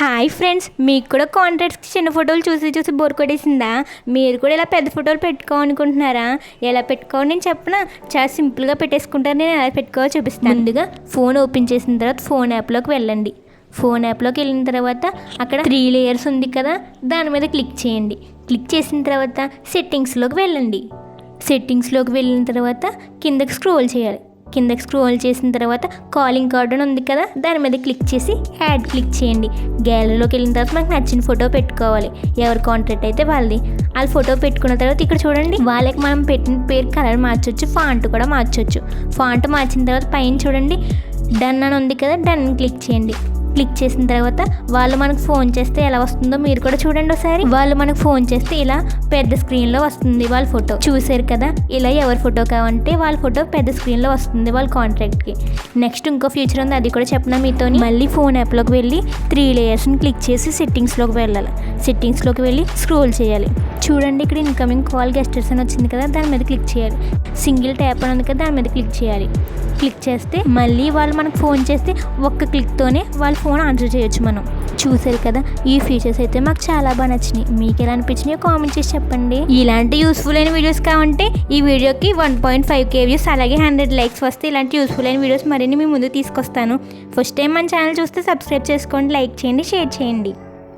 Hi friends మీకు కూడా కాంట్రాక్ట్స్కి చిన్న ఫోటోలు చూసి చూసి బోర్ కొట్టేసిందా? మీరు కూడా ఇలా పెద్ద ఫోటోలు పెట్టుకోవాలనుకుంటున్నారా ఎలా పెట్టుకోవాలి నేను చెప్పనా? చాలా సింపుల్గా పెట్టేసుకుంటాను నేను ఎలా పెట్టుకోవాలో చూపిస్తాను. ముందుగా ఫోన్ ఓపెన్ చేసిన తర్వాత ఫోన్ యాప్లోకి వెళ్ళండి. ఫోన్ యాప్లోకి వెళ్ళిన తర్వాత అక్కడ త్రీ లేయర్స్ ఉంది కదా దాని మీద క్లిక్ చేయండి. క్లిక్ చేసిన తర్వాత సెట్టింగ్స్లోకి వెళ్ళండి. సెట్టింగ్స్లోకి వెళ్ళిన తర్వాత కిందకి స్క్రోల్ చేయాలి. కిందకి స్క్రోల్ చేసిన తర్వాత కాలింగ్ కార్డ్ అని ఉంది కదా దాని మీద క్లిక్ చేసి యాడ్ క్లిక్ చేయండి. గ్యాలరీలోకి వెళ్ళిన తర్వాత మనకు నచ్చిన ఫోటో పెట్టుకోవాలి. ఎవరి కాంట్రాక్ట్ అయితే వాళ్ళది. వాళ్ళు ఫోటో పెట్టుకున్న తర్వాత ఇక్కడ చూడండి వాళ్ళకి మనం పెట్టిన పేరు కలర్ మార్చొచ్చు ఫాంట్ కూడా మార్చొచ్చు. ఫాంట్ మార్చిన తర్వాత పైన చూడండి డన్ అని ఉంది కదా డన్ క్లిక్ చేయండి. క్లిక్ చేసిన తర్వాత వాళ్ళు మనకు ఫోన్ చేస్తే ఎలా వస్తుందో మీరు కూడా చూడండి ఒకసారి. వాళ్ళు మనకు ఫోన్ చేస్తే ఇలా పెద్ద స్క్రీన్లో వస్తుంది వాళ్ళ ఫోటో చూసారు కదా? ఇలా ఎవరి ఫోటో కావాలంటే వాళ్ళ ఫోటో పెద్ద స్క్రీన్లో వస్తుంది వాళ్ళ కాంట్రాక్ట్కి నెక్స్ట్ ఇంకో ఫ్యూచర్ ఉంది అది కూడా చెప్పిన మీతో మళ్ళీ ఫోన్ యాప్లోకి వెళ్ళి త్రీ లేయర్స్ని క్లిక్ చేసి సెట్టింగ్స్లోకి వెళ్ళాలి. సెట్టింగ్స్లోకి వెళ్ళి స్క్రోల్ చేయాలి. చూడండి ఇక్కడ ఇన్కమింగ్ కాల్ గెస్టర్స్ అని వచ్చింది కదా దాని మీద క్లిక్ చేయాలి. సింగిల్ ట్యాప్ అని ఉంది కదా దాని మీద క్లిక్ చేయాలి. క్లిక్ చేస్తే మళ్ళీ వాళ్ళు మనకు ఫోన్ చేస్తే ఒక్క క్లిక్తోనే వాళ్ళు ఫోన్ ఆర్డర్ చేయొచ్చు మనం. చూసారు కదా ఈ ఫీచర్స్ అయితే మాకు చాలా బాగా నచ్చినాయి. మీకు ఎలా అనిపించినాయో కామెంట్ చేసి చెప్పండి. ఇలాంటి యూస్ఫుల్ అయిన వీడియోస్ కావాలంటే ఈ వీడియోకి one point five K views అలాగే హండ్రెడ్ లైక్స్ వస్తే ఇలాంటి యూస్ఫుల్ అయిన వీడియోస్ మరిన్ని మీ ముందు తీసుకొస్తాను. ఫస్ట్ టైం మన ఛానల్ చూస్తే సబ్స్క్రైబ్ చేసుకోండి లైక్ చేయండి షేర్ చేయండి.